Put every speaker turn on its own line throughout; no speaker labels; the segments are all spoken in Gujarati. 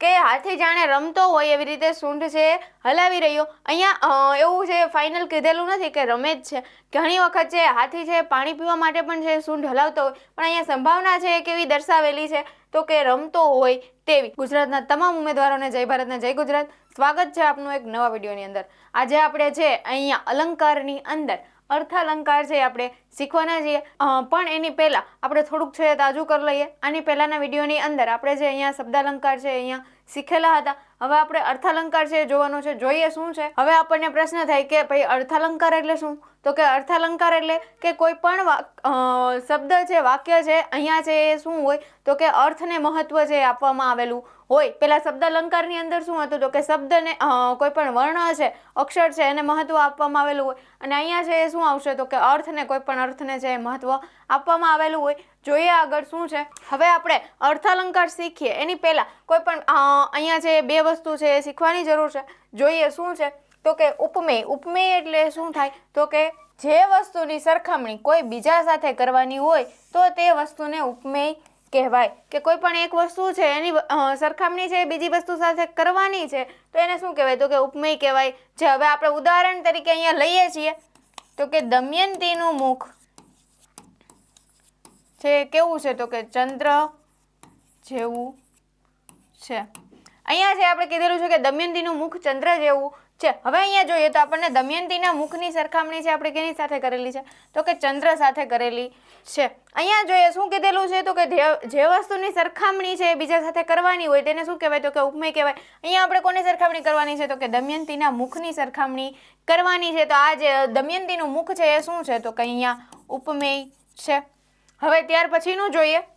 કે હાથી જાણે રમતો હોય એવી રીતે સૂંઢ છે, હલાવી રહ્યો. અહીંયા એવું છે ફાઇનલ કીધેલું નથી કે રમે જ છે. ઘણી વખત છે હાથી છે, પાણી પીવા માટે પણ છે સૂંઢ હલાવતો હોય, પણ અહીંયા સંભાવના છે કેવી દર્શાવેલી છે? તો કે રમતો હોય તેવી. ગુજરાતના તમામ ઉમેદવારોને જય ભારતને જય ગુજરાત. સ્વાગત છે આપનું એક નવા વિડીયોની અંદર. આજે આપણે છે, અહીંયા અલંકારની અંદર અર્થાલંકાર છે આપણે શીખવાના છીએ. પણ એની પહેલા આપણે થોડુંક છે તાજું કરી લઈએ. આની પહેલાના વિડીયોની અંદર આપણે જે અહીંયા શબ્દાલંકાર છે અહીંયા શીખેલા હતા. હવે આપણે અર્થાલંકાર છે જોવાનો છે. જોઈએ શું છે? હવે આપણને પ્રશ્ન થાય કે ભાઈ અર્થાલંકાર એટલે શું? તો કે અર્થાલંકાર એટલે કે કોઈ પણ શબ્દ છે, વાક્ય છે, અહીંયા છે એ શું હોય? તો કે અર્થને મહત્વ છે આપવામાં આવેલું. હોય, પેલા શબ્દ અલંકારની અંદર શું હતું તો કે શબ્દને કોઈ પણ વર્ણ છે, અક્ષર છે, એને મહત્વ આપવામાં આવેલું હોય. અને અહીંયા છે એ શું આવશે તો કે અર્થને કોઈ પણ અર્થને છે એ મહત્વ આપવામાં આવેલું હોય. જોઈએ આગળ શું છે. હવે આપણે અર્થાલંકાર શીખીએ. એની પહેલાં કોઈ પણ અહીંયા જે બે વસ્તુ છે એ શીખવાની જરૂર છે. જોઈએ શું છે. તો કે ઉપમેય. ઉપમેય એટલે શું થાય? તો કે જે વસ્તુની સરખામણી કોઈ બીજા સાથે કરવાની હોય, તો તે વસ્તુને ઉપમેય કહેવાય કે કોઈ પણ એક વસ્તુ છે, એની સરખામણી છે બીજી વસ્તુ સાથે કરવાની છે, તો એને શું કહેવાય? તો કે ઉપમેય કહેવાય. જે હવે આપણે ઉદાહરણ તરીકે અહીંયા લઈએ છીએ, તો કે દમયંતીનું મુખ છે કેવું છે? તો કે ચંદ્ર જેવું છે. અહીંયા છે આપણે કીધેલું છે કે દમયંતીનું મુખ ચંદ્ર જેવું છે, હવે અહીંયા જોઈએ તો આપણને દમયંતીના મુખની સરખામણી છે, આપણે કેની સાથે કરેલી છે? તો કે ચંદ્ર સાથે કરેલી છે. અહીંયા જોઈએ, શું કીધેલું છે તો કે જે- વસ્તુની સરખામણી છે બીજા સાથે કરવાની હોય, તેને શું કહેવાય? તો કે ઉપમેય કહેવાય. અહીંયા આપણે કોની સરખામણી કરવાની છે? તો કે દમયંતીના મુખની સરખામણી કરવાની છે. તો આ જે દમયંતીનું મુખ છે એ શું છે? તો કે અહીંયા ઉપમેય છે. હવે ત્યાર પછીનું જોઈએ.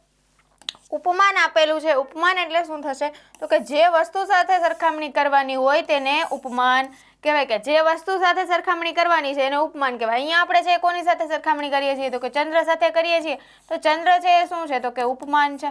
ઉપમાન આપેલું છે. ઉપમાન એટલે શું થશે? તો કે જે વસ્તુ સાથે સરખામણી કરવાની હોય તેને ઉપમાન કહેવાય કે જે વસ્તુ સાથે સરખામણી કરવાની છે એને ઉપમાન કહેવાય. અહીંયા આપણે છે કોની સાથે સરખામણી કરીએ છીએ? તો કે ચંદ્ર સાથે કરીએ છીએ. તો ચંદ્ર છે એ શું છે? તો કે ઉપમાન છે.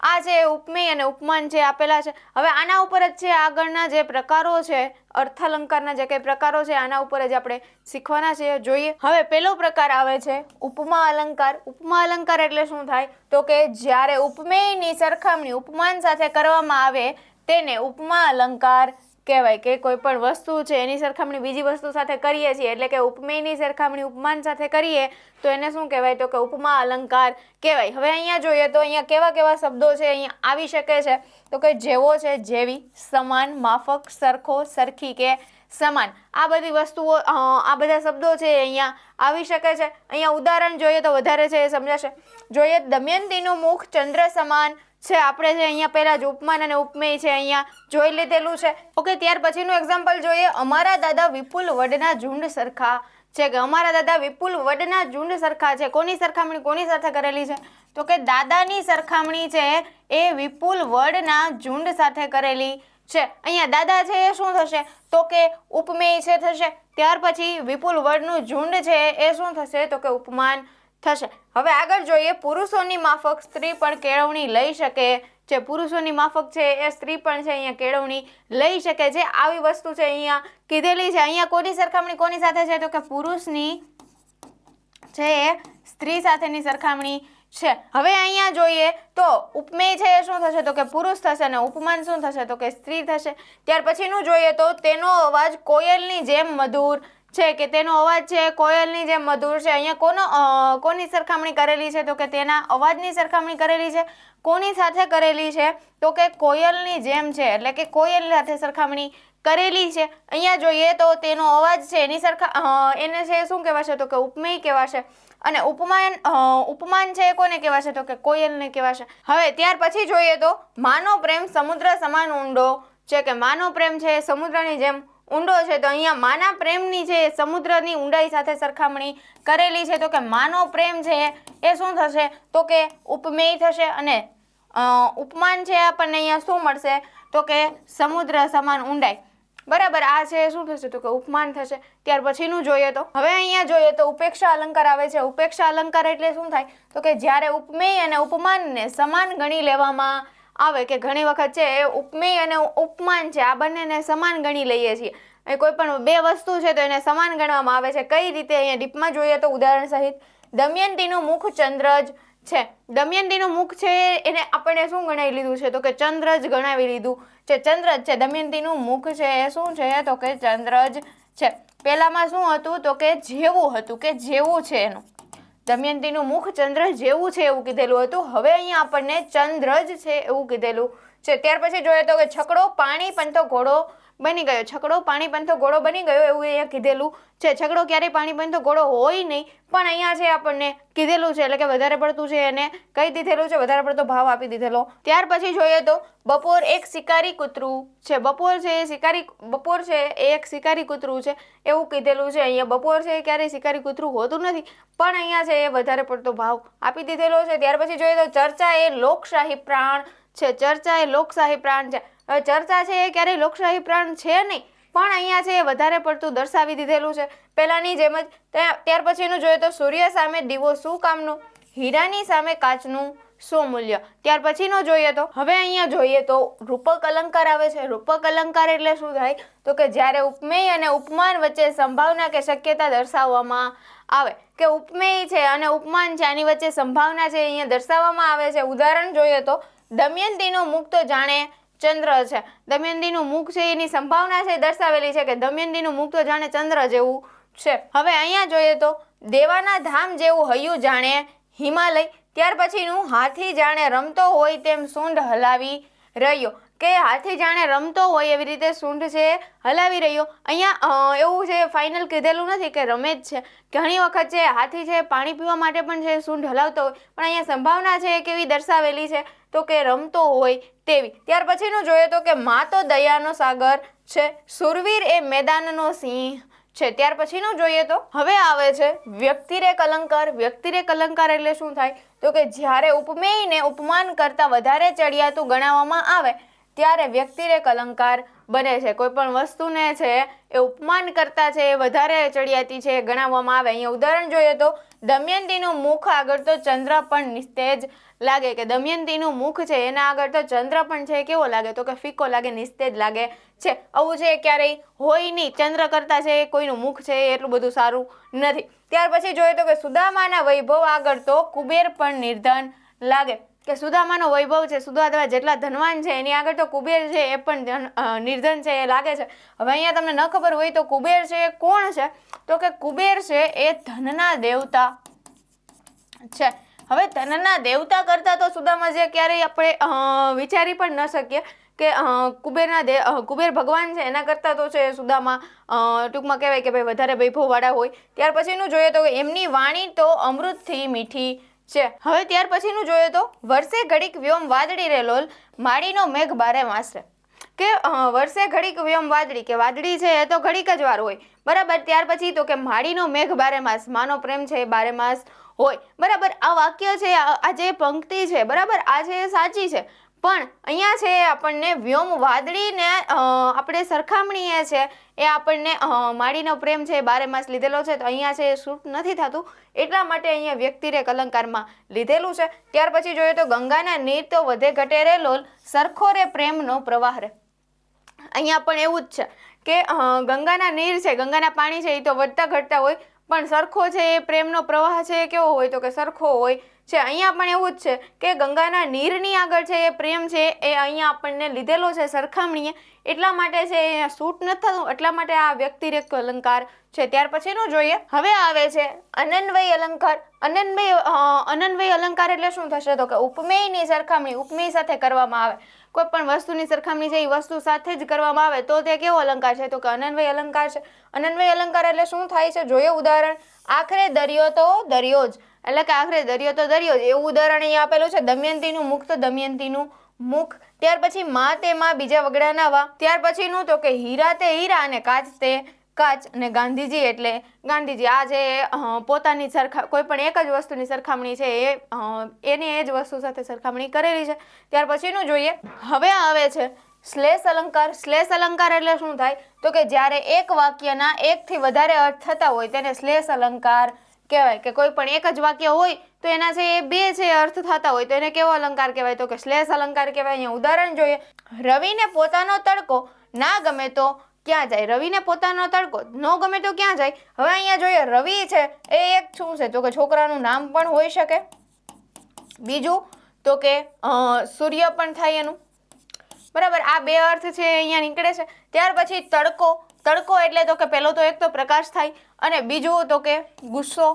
આ જે ઉપમેય અને ઉપમાન છે આપેલા છે, હવે આના ઉપર જ છે આગળના જે પ્રકારો છે, અર્થાલંકારના જે કંઈ પ્રકારો છે, આના ઉપર જ આપણે શીખવાના છે જોઈએ. હવે પેલો પ્રકાર આવે છે, ઉપમા અલંકાર. ઉપમા અલંકાર એટલે શું થાય? તો કે જ્યારે ઉપમેયની સરખામણી ઉપમાન સાથે કરવામાં આવે, તેને ઉપમા અલંકાર કહેવાય કે કોઈ પણ વસ્તુ છે, એની સરખામણી બીજી વસ્તુ સાથે કરીએ છીએ, એટલે કે ઉપમેયની સરખામણી, ઉપમાન સાથે કરીએ, તો એને શું કહેવાય? તો કે ઉપમા અલંકાર કહેવાય. હવે અહીંયા જોઈએ તો અહીંયા કેવા કેવા શબ્દો છે, અહીંયા આવી શકે છે. તો કે જેવો છે જેવી, સમાન, માફક, સરખો, સરખી કે સમાન. આ બધી વસ્તુઓ આ બધા શબ્દો છે અહીંયા આવી શકે છે. અહીંયા ઉદાહરણ જોઈએ તો વધારે છે એ સમજાશે. જોઈએ દમયંતીનું મુખ ચંદ્ર સમાન છે, આપણે જે અહીંયા પહેલા જ ઉપમાન અને ઉપમેય છે અહીંયા જોઈ લીધેલું છે. ઓકે, ત્યાર પછીનું એક્ઝામ્પલ જોઈએ. અમારા દાદા વિપુલ વડના ઝુંડ સરખા છે કે અમારા દાદા વિપુલ વડના ઝુંડ સરખા છે? કોની સરખામણી, કોની સાથે કરેલી છે? તો કે દાદાની સરખામણી છે એ વિપુલ વડના ઝુંડ સાથે કરેલી છે. અહીંયા દાદા છે એ શું થશે? તો કે ઉપમેય છે, થશે. ત્યાર પછી વિપુલ વડનું ઝુંડ છે એ શું થશે? તો કે ઉપમાન. થશે. હવે આગળ જોઈએ, પુરુષોની માફક સ્ત્રી પણ કેળવણી લઈ શકે. જે પુરુષોની માફક છે, એ સ્ત્રી પણ છે, અહીંયા કેળવણી લઈ શકે છે. આવી વસ્તુ છે અહીંયા કીધેલી છે. અહીંયા કોની સરખામણી કોની સાથે છે? તો કે પુરુષની છે, એ સ્ત્રી સાથેની સરખામણી છે. હવે અહીંયા જોઈએ, તો ઉપમેય છે, એ શું થશે? તો કે પુરુષ થશે અને ઉપમાન શું થશે? તો કે સ્ત્રી થશે. ત્યાર પછીનું જોઈએ, તો તેનો અવાજ કોયલની જેમ મધુર છે કે તેનો અવાજ છે, કોયલની જેમ મધુર છે. અહીંયા કોનો કોની સરખામણી કરેલી છે? તો કે તેના અવાજની સરખામણી કરેલી છે, કોની સાથે કરેલી છે? તો કે કોયલની જેમ છે, એટલે કે કોયલ સાથે સરખામણી કરેલી છે. અહીંયા જોઈએ તો તેનો અવાજ છે, એની સરખા એને છે શું કહેવાશે? તો કે ઉપમેય કહેવાશે. અને ઉપમાન ઉપમાન છે કોને કહેવાશે? તો કે કોયલને કહેવાશે. હવે ત્યાર પછી જોઈએ તો માનો પ્રેમ સમુદ્ર સમાન ઊંડો છે કે માનો પ્રેમ છે સમુદ્રની જેમ ઊંડો છે, તો અહીંયા માના પ્રેમની છે સમુદ્રની ઊંડાઈ સાથે સરખામણી કરેલી છે, તો કે માનો પ્રેમ છે, એ શું થશે? તો કે ઉપમેય થશે અને ઉપમાન છે આપણને અહીંયા શું મળશે? તો કે સમુદ્ર સમાન ઊંડાઈ. બરાબર, આ છે, શું થશે? તો કે ઉપમાન થશે. ત્યાર પછીનું જોઈએ તો. હવે અહીંયા જોઈએ તો ઉપેક્ષા અલંકાર આવે છે. ઉપેક્ષા અલંકાર એટલે શું થાય? તો કે જ્યારે ઉપમેય અને ઉપમાનને સમાન ગણી લેવામાં આવે કે ઘણી વખત છે એ ઉપમેય અને ઉપમાન છે, આ બંનેને સમાન ગણી લઈએ છીએ. કોઈ પણ બે વસ્તુ છે તો એને સમાન ગણવામાં આવે છે. કઈ રીતે અહીંયા ડીપમાં જોઈએ તો ઉદાહરણ સહિત, દમયંતીનું મુખ ચંદ્ર જ છે. દમયંતીનું મુખ છે એને આપણે શું ગણાવી લીધું છે? તો કે ચંદ્ર જ ગણાવી લીધું છે. ચંદ્ર જ છે. દમયંતીનું મુખ છે એ શું છે? તો કે ચંદ્ર જ છે. પહેલામાં શું હતું? તો કે જેવું હતું, કે જેવું છે એનું. દમયંતીનું મુખ ચંદ્ર જેવું છે એવું કીધેલું હતું. હવે અહીંયા આપણને ચંદ્ર જ છે એવું કીધેલું છે. ત્યાર પછી જોઈએ તો કે છકડો, પાણી પણ તો ઘોડો બની ગયો. છકડો પાણી પંથો ઘોડો બની ગયો એવું અહીંયા કીધેલું છે. છકડો ક્યારેય પાણી પંથો ઘોડો હોય નહીં, પણ અહીંયા છે આપણને કીધેલું છે, એટલે કે વધારે પડતું છે એને કહી દીધેલું છે, વધારે પડતો ભાવ આપી દીધેલો. ત્યાર પછી જોઈએ તો બપોર એક શિકારી કૂતરું છે. બપોર છે એ શિકારી, બપોર છે એ એક શિકારી કૂતરું છે એવું કીધેલું છે. અહીંયા બપોર છે ક્યારેય શિકારી કૂતરું હોતું નથી, પણ અહીંયા છે એ વધારે પડતો ભાવ આપી દીધેલો છે. ત્યાર પછી જોઈએ તો ચર્ચા એ લોકશાહી પ્રાણ છે. ચર્ચા એ લોકશાહી પ્રાણ છે. ચર્ચા છે એ ક્યારેય લોકશાહી પ્રાણ છે નહીં. પણ અહીંયા છે એ વધારે પડતું દર્શાવી દીધેલું છે. પહેલાંની જેમ જ ત્યાં- ત્યાર પછીનું જોઈએ તો સૂર્ય સામે દીવો શું કામનું? હીરાની સામે કાચનું શું મૂલ્ય? ત્યાર પછીનો જોઈએ તો, હવે અહીંયા જોઈએ તો રૂપક અલંકાર આવે છે. રૂપક અલંકાર એટલે શું થાય? તો કે જ્યારે ઉપમેય અને ઉપમાન વચ્ચે સંભાવના કે શક્યતા દર્શાવવામાં આવે. કે ઉપમેય છે અને ઉપમાન છે, આની વચ્ચે સંભાવના છે અહીંયા દર્શાવવામાં આવે છે. ઉદાહરણ જોઈએ તો, દમયંતીનું મુખ તો જાણે ચંદ્ર છે. દમયંતીનું મુખ છે, એની સંભાવના છે દર્શાવેલી છે કે દમયંતીનું મુખ તો જાણે ચંદ્ર જેવું છે. હવે અહીંયા જોઈએ તો દેવાના ધામ જેવું હૈયું જાણે હિમાલય, ત્યાર પછીનું હાથી જાણે રમતો હોય તેમ સૂંઢ હલાવી રહ્યો. કે હાથી જાણે રમતો હોય એવી રીતે સૂંઢ છે હલાવી રહ્યો. અહીંયા એવું છે ફાઇનલ કીધેલું નથી કે રમે જ છે. ઘણી વખત છે હાથી છે પાણી પીવા માટે પણ છે સૂંઢ હલાવતો હોય, પણ અહીંયા સંભાવના છે કેવી દર્શાવેલી છે? તો કે રમતો હોય તેવી. ત્યાર પછીનું જોઈએ તો કે મા તો દયાનો સાગર છે, સુરવીર એ મેદાનનો સિંહ છે. ત્યાર પછીનું જોઈએ તો હવે આવે છે વ્યક્તિરેક અલંકાર વ્યક્તિરેક અલંકાર એટલે શું થાય? તો કે જ્યારે ઉપમેયને ઉપમાન કરતાં વધારે ચડિયાતું ગણાવવામાં આવે, ત્યારે વ્યક્તિરેક અલંકાર બને છે. કોઈ પણ વસ્તુને છે એ ઉપમાન કરતા છે, એ વધારે ચડિયાતી છે ગણાવવામાં આવે. અહીંયા ઉદાહરણ જોઈએ તો દમયંતીનું મુખ આગળ તો ચંદ્ર પણ નિસ્તેજ લાગે કે દમયંતીનું મુખ છે, એના આગળ તો ચંદ્ર પણ છે. કેવો લાગે? તો કે ફિક્કો લાગે, નિસ્તેજ લાગે છે. આવું છે ક્યારેય હોય નહીં. ચંદ્ર કરતા છે કોઈનું મુખ છે એટલું બધું સારું નથી. ત્યાર પછી જોઈએ તો કે સુદામાના વૈભવ આગળ તો કુબેર પણ નિર્ધન લાગે. કે સુદામાનો વૈભવ છે સુદામા જેટલા ધનવાન છે, એની આગળ તો કુબેર છે, એ પણ ધન- નિર્ધન છે, એ લાગે છે. હવે અહીંયા તમને ન ખબર હોય તો કુબેર છે એ કોણ છે? તો કે કુબેર છે એ ધનના દેવતા છે. હવે ધનના દેવતા કરતા તો સુદામા જે ક્યારેય આપણે વિચારી પણ ન શકીએ કે કુબેરના દે કુબેર ભગવાન છે, એના કરતાં તો છે સુદામા ટૂંકમાં કહેવાય કે ભાઈ વધારે વૈભવવાળા હોય. ત્યાર પછીનું જોઈએ તો એમની વાણી તો અમૃતથી મીઠી છે. હવે ત્યાર પછીનું જોઈએ તો, વર્ષે ઘડીક વ્યોમ વાદળી રે લોલ, માળીનો મેઘ બારે માસરે કે વર્ષે ઘડીક વ્યોમ વાદળી કે વાદળી છે એ તો ઘડીક જ વાર હોય. બરાબર, ત્યાર પછી તો કે માળીનો મેઘ બારે માસ, માનો પ્રેમ છે બારે માસ હોય. બરાબર, આ વાક્ય છે, આ જે પંક્તિ છે, બરાબર, આ છે સાચી છે. પણ અહીંયા છે આપણને વ્યોમ વાદળીને આપણે સરખામણીએ છે, એ આપણને માળીનો પ્રેમ છે બારે માસ લીધેલો છે, તો અહીંયા છે એ શૂટ નથી થતું. એટલા માટે અહીંયા વ્યક્તિરે અલંકારમાં લીધેલું છે. ત્યાર પછી જોઈએ તો ગંગાના નીર તો વધે ઘટે રે લોલ, સરખો રે પ્રેમનો પ્રવાહ રે. અહીંયા પણ એવું જ છે કે ગંગાના નીર છે, ગંગાના પાણી છે એ તો વધતા ઘટતા હોય પણ સરખો છે એ પ્રેમનો પ્રવાહ છે એ કેવો હોય તો કે સરખો હોય છે. અહીંયા પણ એવું જ છે કે ગંગાના નીરની આગળ છે એ પ્રેમ છે એ અહીંયા આપણને લીધેલો છે સરખામણીએ. એટલા માટે છે એ સૂટ નથી થતું. એટલા માટે આ વ્યક્તિરેક અલંકાર છે, ત્યાર પછીનું જોઈએ. હવે આવે છે અનન્વય અલંકાર. અનન્વય અનન્વય અલંકાર એટલે શું થશે? તો કે ઉપમેયની સરખામણી, ઉપમેય સાથે કરવામાં આવે. કોઈ પણ વસ્તુની સરખામણી છે એ વસ્તુ સાથે જ કરવામાં આવે. તો તે કેવો અલંકાર છે? તો કે અનન્વય અલંકાર છે. અનન્વય અલંકાર એટલે શું થાય છે? જોઈએ ઉદાહરણ. આખરે દરિયો તો દરિયો જ. એટલે કે આખરે દરિયો તો દરિયો જ. એવું ઉદાહરણ અહીં આપેલું છે, દમયંતીનું મુખ તો દમયંતીનું મુખ. ત્યાર પછી માં તે મા બીજા વગડાના વા. ત્યાર પછીનું તો કે હીરા તે હીરા અને કાચ તે કાચ અને ગાંધીજી એટલે ગાંધીજી આ જે પોતાની સરખા કોઈ પણ એક જ વસ્તુની સરખામણી છે એ એની એ જ વસ્તુ સાથે સરખામણી કરેલી છે. ત્યાર પછીનું જોઈએ. હવે આવે છે શ્લેષ અલંકાર. શ્લેષ અલંકાર એટલે શું થાય? તો કે જ્યારે એક વાક્યના એકથી વધારે અર્થ થતા હોય તેને શ્લેષ અલંકાર કહેવાય. કે કોઈ પણ એક જ વાક્ય હોય તો એના છે એ બે છે અર્થ થતા હોય તો એને કેવો અલંકાર કહેવાય? તો કે શ્લેષ અલંકાર કહેવાય. અહીંયા ઉદાહરણ જોઈએ. રવિને પોતાનો તડકો ના ગમે તો ક્યાં જાય? રવિને પોતાનો તડકો. ન ગમે તો ક્યાં જાય? હવે અહીંયા જોઈએ, રવિ છે, એ એક શું છે? તો કે છોકરાનું નામ પણ હોઈ શકે. બીજું તો કે સૂર્ય પણ થાય એનું. બરાબર, આ બે અર્થ છે અહીંયા નીકળે છે. ત્યાર પછી તડકો. તડકો એટલે તો કે પહેલો તો એક તો પ્રકાશ થાય અને બીજું તો કે ગુસ્સો.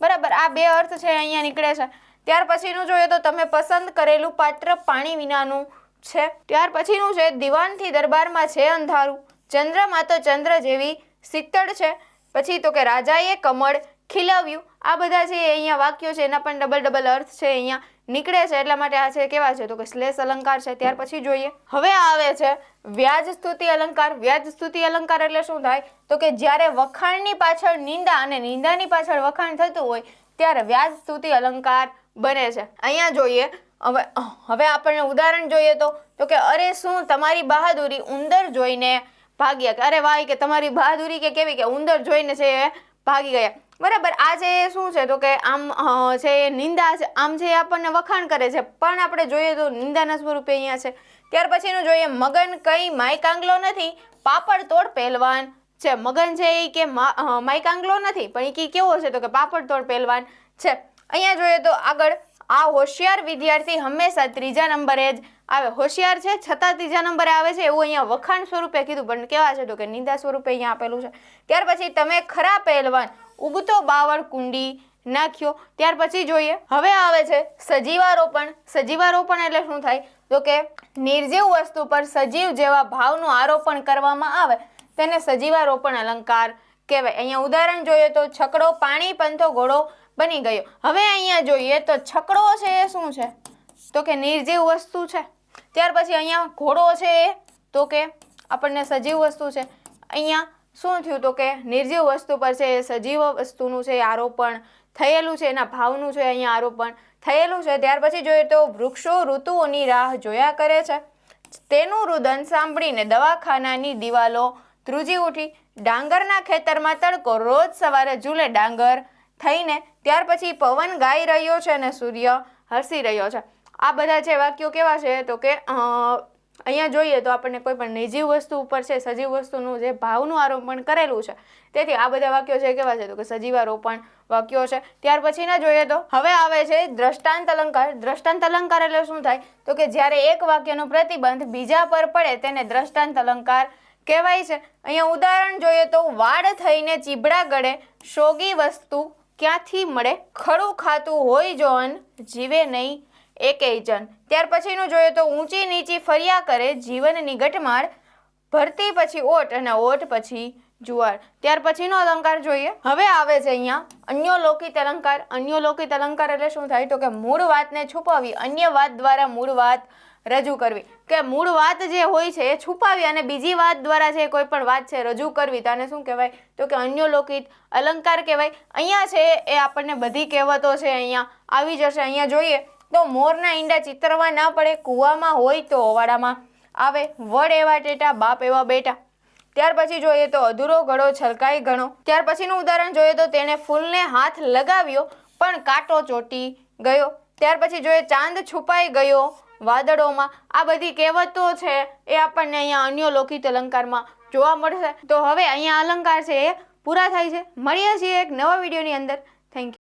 બરાબર, આ બે અર્થ છે અહીંયા નીકળે છે. ત્યાર પછીનું જોઈએ તો તમે પસંદ કરેલું પાત્ર પાણી વિનાનું છે. ત્યાર પછીનું છે દિવાનથી દરબારમાં છે અંધારું. ચંદ્રમાં તો ચંદ્ર જેવી શીતળ છે. પછી તો કે રાજાએ કમળ ખીલવ્યું. આ બધા જે અહીંયા વાક્યો છે, એના પણ ડબલ ડબલ અર્થ છે અહીંયા નીકળે છે. એટલા માટે આ છે કેવા છે? તો કે શ્લેષ અલંકાર છે. ત્યાર પછી જોઈએ. હવે આવે છે વ્યાજ સ્તુતિ અલંકાર. વ્યાજ સ્તુતિ અલંકાર એટલે શું થાય? તો કે જ્યારે વખાણની પાછળ નિંદા અને નિંદાની પાછળ વખાણ થતું હોય, ત્યારે વ્યાજ સ્તુતિ અલંકાર બને છે. અહીંયા જોઈએ હવે હવે આપણને ઉદાહરણ જોઈએ તો તો કે, અરે શું તમારી બહાદુરી ઉંદર જોઈને ભાગ્યા કે અરે વાહ કે તમારી બહાદુરી કે કેવી કે ઉંદર જોઈને છે ભાગી ગયા. બરાબર, આ જે શું છે? તો કે આમ છે નિંદા છે. આમ છે આપણને વખાણ કરે છે. પણ આપણે જોઈએ તો નિંદાના સ્વરૂપે અહીંયા છે. ત્યાર પછીનું જોઈએ, મગન કંઈ માયકાંગલો નથી, પાપડ તોડ પહેલવાન છે. મગન છે એ કે માયકાંગલો નથી, પણ એ કેવો છે? તો કે પાપડ તોડ પહેલવાન છે. અહીંયા જોઈએ તો આગળ આ હોશિયાર વિદ્યાર્થી હંમેશા ત્રીજા નંબરે જ આવે. હોશિયાર છે, છતાં ત્રીજા નંબરે આવે છે, એવું અહીંયા વખાણ સ્વરૂપે કીધું, પણ કેવા છે તો કે નિંદા સ્વરૂપે અહીંયા આપેલું છે. ત્યાર પછી તમે ખરા પહેલવાન ઉગતો બાવળ કુંડી નાખ્યો. ત્યાર પછી જોઈએ, હવે આવે છે સજીવારોપણ. સજીવારોપણ એટલે શું થાય? તો કે નિર્જીવ વસ્તુ પર સજીવ જેવા ભાવનું આરોપણ કરવામાં આવે. તેને સજીવારોપણ અલંકાર કહેવાય. અહીંયા ઉદાહરણ જોઈએ તો છકડો, પાણી, પંથો, ઘોડો બની ગયો. હવે અહીંયા જોઈએ તો છકડો છે એ શું છે? તો કે નિર્જીવ વસ્તુ છે. ત્યાર પછી અહીંયા ઘોડો છે એ, તો કે આપણને સજીવ વસ્તુ છે. અહીંયા શું થયું તો કે નિર્જીવ વસ્તુ પર છે એ સજીવ વસ્તુનું છે આરોપણ થયેલું છે, એના ભાવનું છે અહીંયા આરોપણ થયેલું છે. ત્યાર પછી જોઈએ તો વૃક્ષો ઋતુઓની રાહ જોયા કરે છે. તેનું રુદન સાંભળીને દવાખાનાની દિવાલો ધ્રુજી ઉઠી. ડાંગરના ખેતરમાં તડકો રોજ સવારે ઝૂલે ડાંગર થઈને ત્યાર પછી પવન ગાઈ રહ્યો છે અને સૂર્ય હસી રહ્યો છે. આ બધા જે વાક્યો કેવા છે તો કે અહીંયા જોઈએ તો આપણને કોઈ પણ નિજીવ વસ્તુ ઉપર છે, સજીવ વસ્તુનું જે ભાવનું આરોપણ કરેલું છે, તેથી આ બધા વાક્યો છે કેવા છે તો કે સજીવારોપણ વાક્યો છે. ત્યાર પછીના જોઈએ તો હવે આવે છે દ્રષ્ટાંત અલંકાર. દ્રષ્ટાંત અલંકાર એટલે શું થાય? તો કે જ્યારે એક વાક્યનો પ્રતિબંધ બીજા પર પડે તેને દ્રષ્ટાંત અલંકાર કહેવાય છે. અહીંયા ઉદાહરણ જોઈએ તો વાડ થઈને ચીબડા ગળે શોગી વસ્તુ ક્યાંથી મળે? ખડું ખાતું હોય જો અન જીવે નહીં એકેય જન. ત્યાર પછીનું જોઈએ તો ઊંચી નીચી ફર્યા કરે જીવનની ગટમાળ, ભરતી પછી ઓટ અને ઓટ પછી જુવાર. ત્યાર પછીનો અલંકાર જોઈએ. હવે આવે છે અહીંયા અન્યોલોકિત અલંકાર. અન્યોલોકિત અલંકાર એટલે શું થાય? તો કે મૂળ વાતને છુપાવી અન્ય વાત દ્વારા મૂળ વાત રજૂ કરવી. કે મૂળ વાત જે હોય છે એ છુપાવી અને બીજી વાત દ્વારા જે કોઈ પણ વાત છે રજૂ કરવી. તો આને શું કહેવાય? તો કે અન્યોલોકિત, અલંકાર કહેવાય. અહીંયા છે એ આપણને બધી કહેવતો છે અહીંયા આવી જશે. અહીંયા જોઈએ તો મોરના ઈંડા ચિતરવા ના પડે, કૂવામાં હોય તો ઓવાડામાં આવે. વડ એવા ટેટા, બાપ એવા બેટા. ત્યાર પછી જોઈએ તો અધૂરો ઘડો છલકાઈ ઘણો ત્યાર પછીનું ઉદાહરણ જોઈએ તો તેણે ફૂલને હાથ લગાવ્યો, પણ કાંટો ચોટી ગયો. ત્યાર પછી જોઈએ ચાંદ છુપાઈ ગયો. વાદળોમાં. આ બધી કહેવતો છે એ આપણને અહીંયા અન્ય લોકિત અલંકારમાં જોવા મળશે. તો હવે અહીંયા અલંકાર છે એ પૂરા થાય છે. મળીએ છીએ એક નવા વિડીયોની અંદર. Thank you